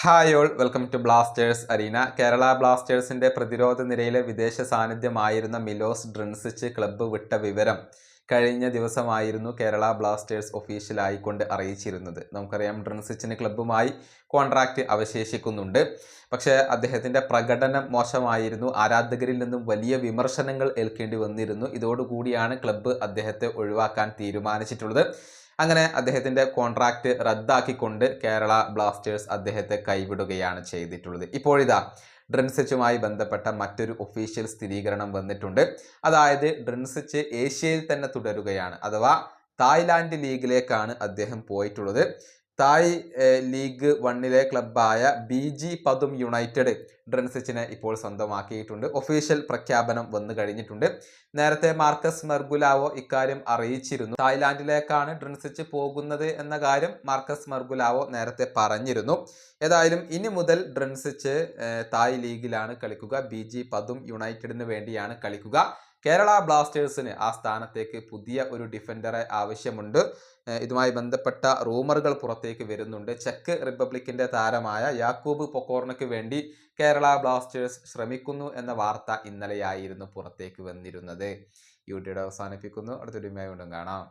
Hi all welcome to Blasters arena Kerala ബ്ലാസ്റ്റേഴ്സിന്റെ പ്രതിരോധ നിരയിലെ വിദേശ സാന്നിധ്യമായിരുന്ന മിലോസ് ഡ്രിൻസിച്ച് ക്ലബ്ബ് വിട്ട വിവരം കഴിഞ്ഞ ദിവസമായിരുന്നു കേരള ബ്ലാസ്റ്റേഴ്സ് ഒഫീഷ്യലായിക്കൊണ്ട് അറിയിച്ചിരുന്നത്. നമുക്കറിയാം ഡ്രിൻസിച്ചിന് ക്ലബ്ബുമായി കോൺട്രാക്റ്റ് അവശേഷിക്കുന്നുണ്ട്. പക്ഷേ അദ്ദേഹത്തിന്റെ പ്രകടനം മോശമായിരുന്നു. ആരാധകരിൽ നിന്നും വലിയ വിമർശനങ്ങൾ ഏൽക്കേണ്ടി വന്നിരുന്നു. ഇതോടുകൂടിയാണ് ക്ലബ്ബ് അദ്ദേഹത്തെ ഒഴിവാക്കാൻ തീരുമാനിച്ചിട്ടുള്ളത്. അങ്ങനെ അദ്ദേഹത്തിന്റെ കോൺട്രാക്റ്റ് റദ്ദാക്കിക്കൊണ്ട് കേരള ബ്ലാസ്റ്റേഴ്സ് അദ്ദേഹത്തെ കൈവിടുകയാണ് ചെയ്തിട്ടുള്ളത്. ഇപ്പോഴിതാ ഡ്രിൻസിച്ചുമായി ബന്ധപ്പെട്ട മറ്റൊരു ഒഫീഷ്യൽ സ്ഥിരീകരണം വന്നിട്ടുണ്ട്. അതായത് ഡ്രിൻസിച്ച് ഏഷ്യയിൽ തന്നെ തുടരുകയാണ്. അഥവാ തായ്ലാൻഡ് ലീഗിലേക്കാണ് അദ്ദേഹം പോയിട്ടുള്ളത്. തായ് ലീഗ് വണ്ണിലെ ക്ലബ്ബായ ബി ജി പതും യുണൈറ്റഡ് ഡ്രൻസിച്ചിനെ ഇപ്പോൾ സ്വന്തമാക്കിയിട്ടുണ്ട്. ഒഫീഷ്യൽ പ്രഖ്യാപനം വന്നു കഴിഞ്ഞിട്ടുണ്ട്. നേരത്തെ മാർക്കസ് മെർഗുലാവോ ഇക്കാര്യം അറിയിച്ചിരുന്നു. തായ്ലാന്റിലേക്കാണ് ഡ്രൻസിച്ച് പോകുന്നത് എന്ന കാര്യം മാർക്കസ് മെർഗുലാവോ നേരത്തെ പറഞ്ഞിരുന്നു. ഏതായാലും ഇനി മുതൽ ഡ്രൻസിച്ച് തായ് ലീഗിലാണ് കളിക്കുക. ബി ജി പതും യുണൈറ്റഡിന് വേണ്ടിയാണ് കളിക്കുക. കേരള ബ്ലാസ്റ്റേഴ്സിന് ആ സ്ഥാനത്തേക്ക് പുതിയ ഒരു ഡിഫൻഡറെ ആവശ്യമുണ്ട്. ഇതുമായി ബന്ധപ്പെട്ട റൂമറുകൾ പുറത്തേക്ക് വരുന്നുണ്ട്. ചെക്ക് റിപ്പബ്ലിക്കിന്റെ താരമായ യാക്കൂബ് പൊക്കോർണയ്ക്ക് വേണ്ടി കേരള ബ്ലാസ്റ്റേഴ്സ് ശ്രമിക്കുന്നു എന്ന വാർത്ത ഇന്നലെയായിരുന്നു പുറത്തേക്ക് വന്നിരുന്നത്. ഈ അവസാനിപ്പിക്കുന്നു. അടുത്തൊരു വീണ്ടും കാണാം.